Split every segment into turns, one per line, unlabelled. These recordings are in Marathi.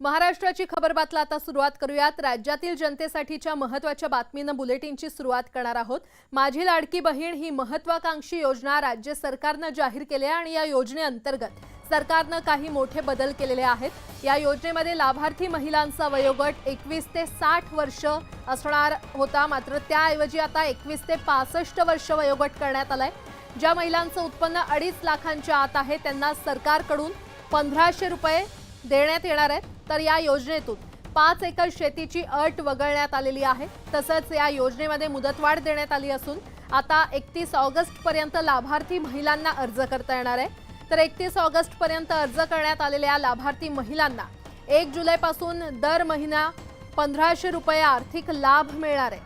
महाराष्ट्राची खबरबातला आता सुरुवात करूयात. राज्यातील जनतेसाठीच्या महत्त्वाच्या बातमीनं बुलेटिनची सुरुवात करणार आहोत. माझी लाडकी बहीण ही महत्वाकांक्षी योजना राज्य सरकारनं जाहीर केली आहे आणि या योजनेअंतर्गत सरकारनं काही मोठे बदल केलेले आहेत. या योजनेमध्ये लाभार्थी महिलांचा वयोगट एकवीस ते साठ वर्ष असणार होता. मात्र त्याऐवजी आता एकवीस ते पासष्ट वर्ष वयोगट करण्यात आलाय. ज्या महिलांचं उत्पन्न अडीच लाखांच्या आत आहे त्यांना सरकारकडून पंधराशे रुपये देण्यात येणार आहेत तर या योजनेतून पाच एकर शेतीची अट वगळण्यात आलेली आहे. तसंच या योजनेमध्ये मुदतवाढ देण्यात आली असून आता एकतीस ऑगस्टपर्यंत लाभार्थी महिलांना अर्ज करता येणार आहे. तर एकतीस ऑगस्टपर्यंत अर्ज करण्यात आलेल्या लाभार्थी महिलांना एक जुलैपासून दर महिना पंधराशे रुपये आर्थिक लाभ मिळणार आहे.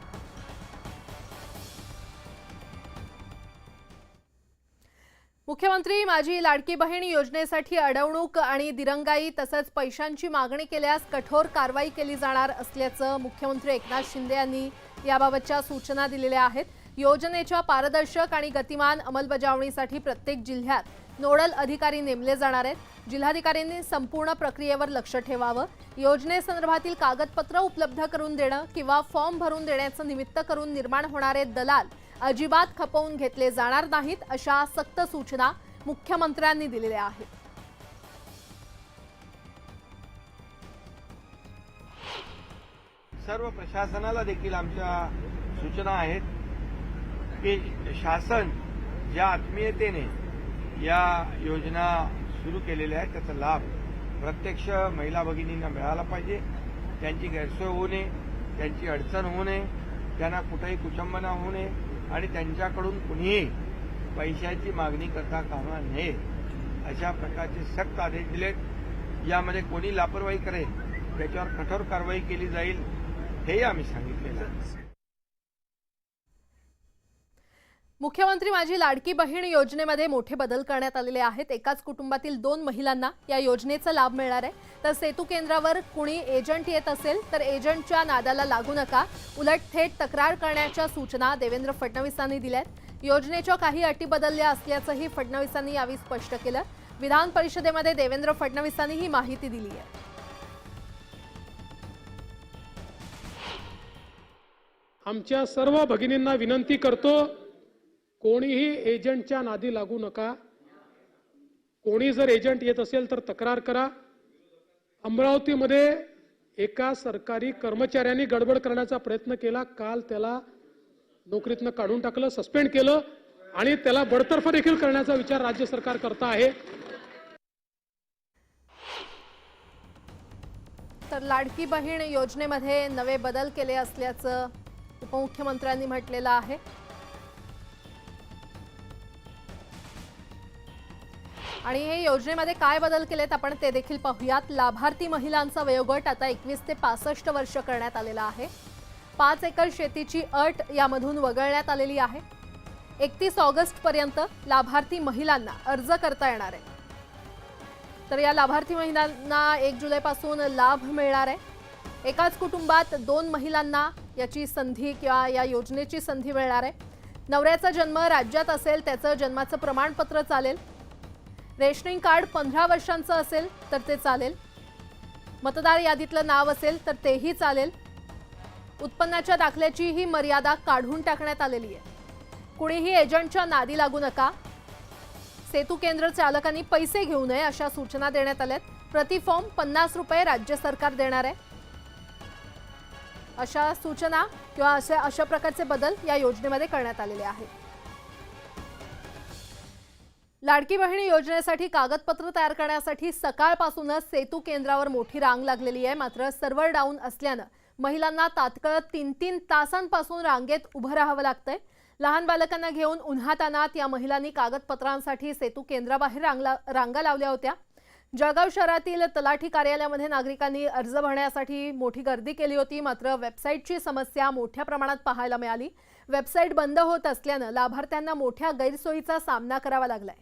मुख्यमंत्री माझी लाडकी बहीण योजनेसाठी अडवणूक आणि दिरंगाई तसंच पैशांची मागणी केल्यास कठोर कारवाई केली जाणार असल्याचं मुख्यमंत्री एकनाथ शिंदे यांनी याबाबतच्या सूचना दिलेल्या आहेत. योजनेच्या पारदर्शक आणि गतिमान अंमलबजावणीसाठी प्रत्येक जिल्ह्यात नोडल अधिकारी नेमले जाणार आहेत. जिल्हाधिकाऱ्यांनी संपूर्ण प्रक्रियेवर लक्ष ठेवावं. योजनेसंदर्भातील कागदपत्र उपलब्ध करून देणं किंवा फॉर्म भरून देण्याचं निमित्त करून निर्माण होणारे दलाल अजिबात खपवून घेतले जाणार नाहीत अशा सक्त सूचना मुख्यमंत्र्यांनी दिलेल्या आहेत.
सर्व प्रशासनाला देखील आमच्या सूचना आहेत की शासन ज्या आत्मीयतेने या योजना सुरू केलेल्या आहेत त्याचा लाभ प्रत्यक्ष महिला भगिनींना मिळाला पाहिजे. त्यांची गैरसोय होऊ नये त्यांची अडचण होऊ नये त्यांना कुठेही कुचंबना होऊ नये. आणि त्यांच्याकडून कुणीही पैशाची मागणी करता कामा नये. अशा प्रकारचे सक्त आदेश दिलेत. यामध्ये कोणी लापरवाही करेल त्याच्यावर कठोर कारवाई केली जाईल हेही आम्ही सांगितलेलं आहे.
मुख्यमंत्री माझी लाडकी बहीण योजनेमध्ये मोठे बदल करण्यात आलेले आहेत. एकाच कुटुंबातील दोन महिलांना या योजनेचा लाभ मिळणार आहे. तर सेतू केंद्रावर कुणी एजंट येत असेल तर एजंटच्या नादाला लागू नका. उलट थेट तक्रार करण्याच्या सूचना देवेंद्र फडणवीसांनी दिल्या आहेत योजनेच्या काही अटी बदलल्या असल्याचंही फडणवीसांनी यावेळी स्पष्ट केलं. विधान परिषदेमध्ये देवेंद्र फडणवीसांनी ही माहिती दिली आहे.
आमच्या सर्व भगिनींना विनंती करतो कोणीही एजंटच्या नादी लागू नका. कोणी जर एजंट येत असेल तर तक्रार करा. अमरावतीमध्ये एका सरकारी कर्मचाऱ्यांनी गडबड करण्याचा प्रयत्न केला. काल त्याला नोकरीतनं काढून टाकलं सस्पेंड केलं आणि त्याला बडतर्फ देखील करण्याचा विचार राज्य सरकार करता आहे.
तर लाडकी बहीण योजनेमध्ये नवे बदल केले असल्याचं उपमुख्यमंत्र्यांनी म्हटलेलं आहे. आणि हे योजनेमध्ये काय बदल केलेत आपण ते देखील पाहूयात. लाभार्थी महिलांचा वयोगट आता एकवीस ते पासष्ट वर्ष करण्यात आलेला आहे. पाच एकर शेतीची अट यामधून वगळण्यात आलेली आहे. एकतीस ऑगस्ट पर्यंत लाभार्थी महिलांना अर्ज करता येणार आहे. तर या लाभार्थी महिलांना एक जुलैपासून लाभ मिळणार आहे. एकाच कुटुंबात दोन महिलांना याची संधी किंवा या योजनेची संधी मिळणार आहे. नवऱ्याचा जन्म राज्यात असेल त्याचं जन्माचं प्रमाणपत्र चालेल. रेशनिंग कार्ड पंधरा वर्षांचं असेल तर ते चालेल. मतदार यादीतलं नाव असेल तर तेही चालेल. उत्पन्नाच्या दाखल्याची ही मर्यादा काढून टाकण्यात आलेली आहे. कुणीही एजंटच्या नादी लागू नका. सेतू केंद्र चालकांनी पैसे घेऊ नये अशा सूचना देण्यात आल्यात. प्रति फॉर्म पन्नास रुपये राज्य सरकार देणार आहे. अशा सूचना किंवा अशा अशा प्रकारचे बदल या योजनेमध्ये करण्यात आलेले आहेत. लाडकी बहिणी योजनेसाठी कागदपत्र तयार करण्यासाठी सकाळपासूनच सेतू केंद्रावर मोठी रांग लागलेली आहे. मात्र सर्व्हर डाऊन असल्यानं महिलांना तात्काळ तीन तीन तासांपासून रांगेत उभं राहावं लागतंय. लहान बालकांना घेऊन उन्हातानात या महिलांनी कागदपत्रांसाठी सेतू केंद्राबाहेर रांगला रांगा लावल्या होत्या. जळगाव शहरातील तलाठी कार्यालयामध्ये नागरिकांनी अर्ज भरण्यासाठी मोठी गर्दी केली होती. मात्र वेबसाईटची समस्या मोठ्या प्रमाणात पाहायला मिळाली. वेबसाईट बंद होत असल्यानं लाभार्थ्यांना मोठ्या गैरसोयीचा सामना करावा लागलाय.